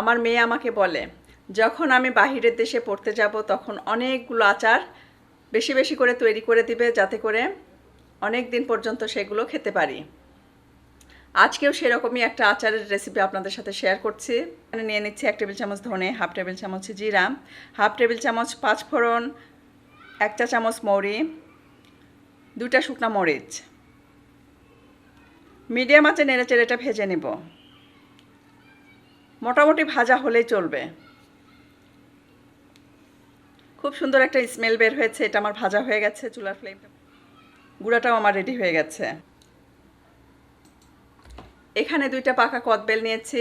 আমার মেয়ে আমাকে বলে, যখন আমি বাহিরের দেশে পড়তে যাব, তখন অনেকগুলো আচার বেশি বেশি করে তৈরি করে দিবে যাতে করে অনেক দিন পর্যন্ত সেগুলো খেতে পারি। আজকেও সেরকমই একটা আচারের রেসিপি আপনাদের সাথে শেয়ার করছি। এখানে নিয়ে নিচ্ছি এক টেবিল চামচ ধনে, হাফ টেবিল চামচ জিরা, হাফ টেবিল চামচ পাঁচফোড়ন এক চা চামচ মৌরি দুটা শুকনো মরিচ। মিডিয়াম আঁচে নেড়ে চেড়ে এটা ভেজে নিব। মোটামুটি ভাজা হলেই চলবে। খুব সুন্দর একটা স্মেল বের হয়েছে, এটা আমার ভাজা হয়ে গেছে, চুলার ফ্লেমটা গুঁড়াটাও আমার রেডি হয়ে গেছে। এখানে দুইটা পাকা কদবেল নিয়েছি।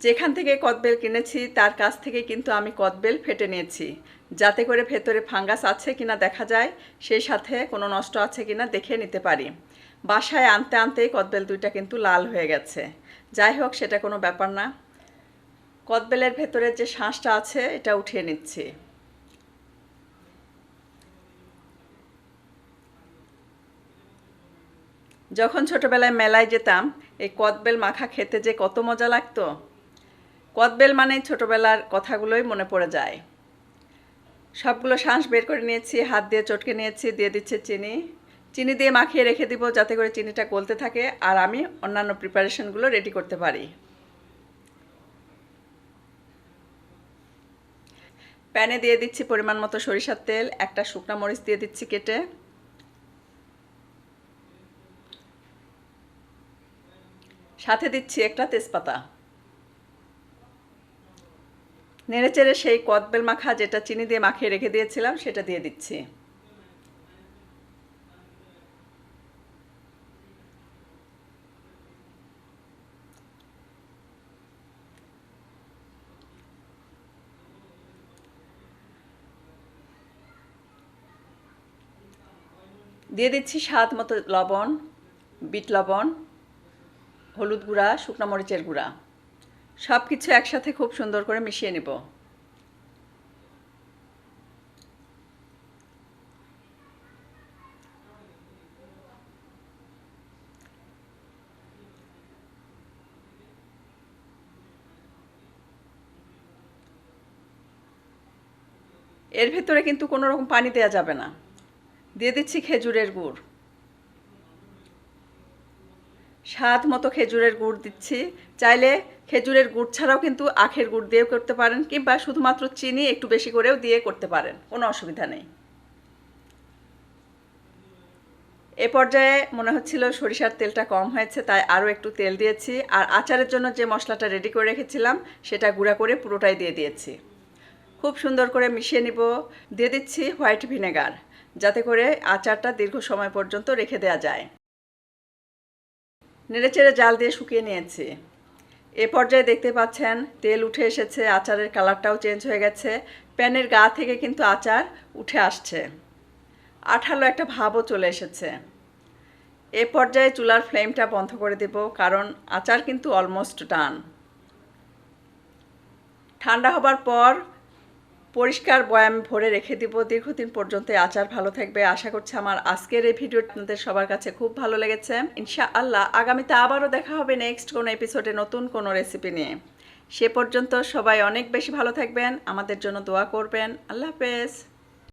যেখান থেকে কদবেল কিনেছি, তার কাছ থেকে কিন্তু আমি কদবেল ফেটে নিয়েছি। যাতে করে ভেতরে ফাঙ্গাস আছে কিনা দেখা যায়, সেই সাথে কোনো নষ্ট আছে কিনা দেখে নিতে পারি। বাসায় আনতে আনতেই কদবেল দুইটা কিন্তু লাল হয়ে গেছে। যাই হোক, সেটা কোনো ব্যাপার না। কদবেলের ভেতরে যে শাঁসটা আছে, এটা উঠিয়ে নিচ্ছি। যখন ছোটবেলায় মেলায় যেতাম, এই কদবেল মাখা খেতে যে কত মজা লাগতো, কদবেল মানে ছোটবেলার কথাগুলোই মনে পড়ে যায়। সবগুলো শাঁস বের করে নিয়েছি, হাত দিয়ে চটকে নিয়েছি, দিয়ে দিচ্ছে চিনি। চিনি দিয়ে মাখিয়ে রেখে দিব যাতে করে চিনিটা গলতে থাকে, আর আমি অন্যান্য প্রিপারেশনগুলো রেডি করতে পারি। প্যানে দিয়ে দিচ্ছি পরিমাণ মতো সরিষার তেল, একটা শুকনা মরিচ দিয়ে দিচ্ছি কেটে। সাথে দিচ্ছি একটা তেজপাতা। নেড়েচেড়ে সেই কদবেল মাখা যেটা চিনি দিয়ে মাখিয়ে রেখে দিয়েছিলাম, সেটা দিয়ে দিচ্ছি। দিয়ে দিচ্ছি স্বাদ মতো লবণ, বিট লবণ, হলুদ গুঁড়া, শুকনো মরিচের গুঁড়া। সব কিছু একসাথে খুব সুন্দর করে মিশিয়ে নেব। এর ভেতরে কিন্তু কোনো রকম পানি দেওয়া যাবে না। দিয়ে দিচ্ছি খেজুরের গুড়। স্বাদ মতো খেজুরের গুড় দিচ্ছি। চাইলে খেজুরের গুড় ছাড়াও কিন্তু আখের গুড় দিয়েও করতে পারেন কিংবা শুধুমাত্র চিনি একটু বেশি করেও দিয়ে করতে পারেন, কোনো অসুবিধা নেই। এ পর্যায়ে মনে হচ্ছিল সরিষার তেলটা কম হয়েছে, তাই আরও একটু তেল দিয়েছি। আর আচারের জন্য যে মশলাটা রেডি করে রেখেছিলাম, সেটা গুঁড়া করে পুরোটাই দিয়ে দিয়েছি। খুব সুন্দর করে মিশিয়ে নিব। দিয়ে দিচ্ছি হোয়াইট ভিনেগার। যাতে করে আচারটা দীর্ঘ সময় পর্যন্ত রেখে দেওয়া যায়। নেড়েচেড়ে জাল দিয়ে শুকিয়ে নিয়েছি। এ পর্যায়ে দেখতে পাচ্ছেন, তেল উঠে এসেছে, আচারের কালারটাও চেঞ্জ হয়ে গেছে, প্যানের গা থেকে কিন্তু আচার উঠে আসছে। আঠালো একটা ভাবও চলে এসেছে। এ পর্যায়ে চুলার ফ্লেমটা বন্ধ করে দেব, কারণ আচার কিন্তু অলমোস্ট ডান। ঠান্ডা হবার পর পরিষ্কার বয়াম ভরে রেখে দিব। দীর্ঘদিন পর্যন্ত আচার ভালো থাকবে। আশা করছি আমার আজকের এই ভিডিও আপনাদের সবার কাছে খুব ভালো লেগেছে। ইনশা আল্লাহ আগামীতে আবারও দেখা হবে নেক্সট কোনো এপিসোডে নতুন কোনো রেসিপি নিয়ে। সে পর্যন্ত সবাই অনেক বেশি ভালো থাকবেন। আমাদের জন্য দোয়া করবেন। আল্লাহ হাফেজ।